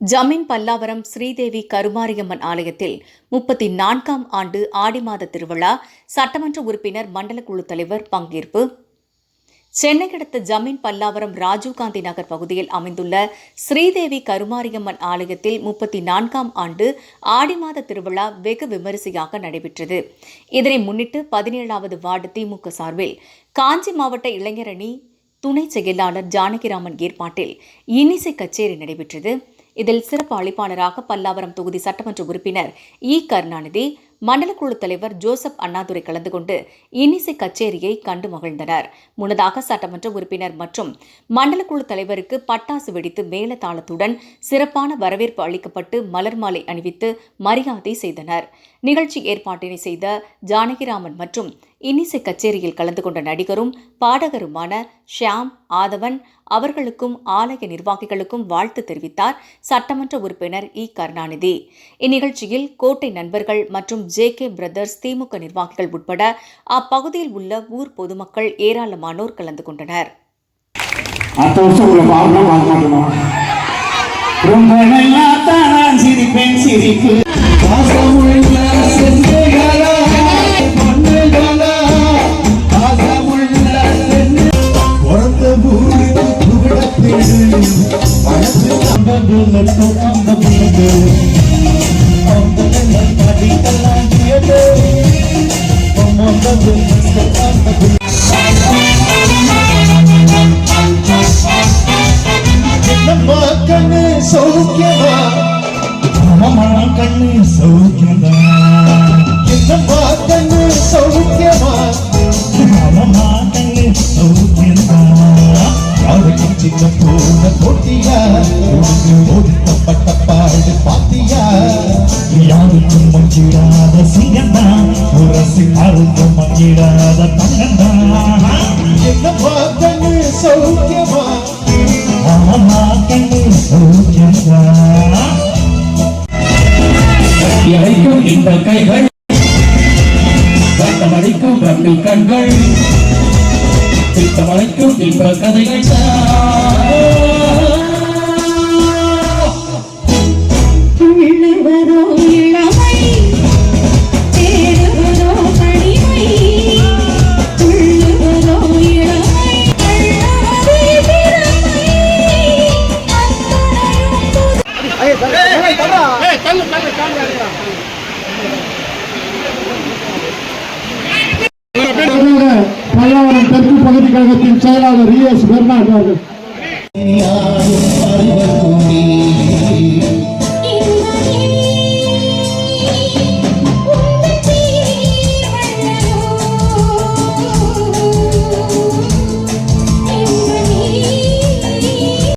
ஜமீன் பல்லாவரம் ஸ்ரீதேவி கருமாரியம்மன் ஆலயத்தில் முப்பத்தி நான்காம் ஆண்டு ஆடி மாத திருவிழா சட்டமன்ற உறுப்பினர் மண்டல குழு தலைவர் பங்கேற்பு. சென்னை அடுத்த ஜமீன் பல்லாவரம் ராஜீவ்காந்தி நகர் பகுதியில் அமைந்துள்ள ஸ்ரீதேவி கருமாரியம்மன் ஆலயத்தில் முப்பத்தி நான்காம் ஆண்டு ஆடி மாத திருவிழா வெகு விமரிசையாக நடைபெற்றது. இதனை முன்னிட்டு பதினேழாவது வார்டு திமுக சார்பில் காஞ்சி மாவட்ட இளைஞரணி துணை செயலாளர் ஜானகிராமன் ஏற்பாட்டில் இன்னிசை கச்சேரி நடைபெற்றது. இதில் சிறப்பு அழைப்பாளராக பல்லாவரம் தொகுதி சட்டமன்ற உறுப்பினர் இ. கருணாநிதி மண்டல குழு தலைவர் ஜோசப் அண்ணாதுரை கலந்து கொண்டு இன்னிசை கச்சேரியை கண்டு மகிழ்ந்தனர். முன்னதாக சட்டமன்ற உறுப்பினர் மற்றும் மண்டல குழு தலைவருக்கு பட்டாசு வெடித்து மேலதாளத்துடன் சிறப்பான வரவேற்பு அளிக்கப்பட்டு மலர் மாலை அணிவித்து மரியாதை செய்தனர். நிகழ்ச்சி ஏற்பாட்டினை செய்த ஜானகிராமன் மற்றும் இன்னிசை கச்சேரியில் கலந்து கொண்ட நடிகரும் பாடகருமான ஷியாம் ஆதவன் அவர்களுக்கும் ஆலய நிர்வாகிகளுக்கும் வாழ்த்து தெரிவித்தார் சட்டமன்ற உறுப்பினர் இ. கருணாநிதி. இந்நிகழ்ச்சியில் கோட்டை நண்பர்கள் மற்றும் ஜே. கே. பிரதர்ஸ் திமுக நிர்வாகிகள் உட்பட அப்பகுதியில் உள்ள ஊர் பொதுமக்கள் ஏராளமானோர் கலந்து கொண்டனர். அடுத்த வருஷம் உங்களை பார்க்கணும் பார்க்க மாட்டோமா? ரொம்ப நல்லா தான் சிரிப்பேன் சிரிப்பு. சௌக்கியமா அம்மா கண்ணு சௌக்கியமா என்னம்மா கண்ணு சௌக்கியமா அம்மா கண்ணு சௌக்கியமா யாருக்கும் சின்ன போன போட்டியா உனக்கு ஒதுக்கப்பட்ட பாடு பாத்தியா யாருக்கும் மங்கிடாத சிங்கந்தா உரசி தங்கந்தா சௌக்கியமா கண்ணு சௌக்கியமா இறைக்கும் இந்த கைகள் கண்கள் சித்தமடைக்கும் இன்ப கதைகள் தான் பல்லாவரம் தெற்கு பகுதி கழகத்தின் செயலாளர் இ எஸ் பெர்னாட் அவர்கள்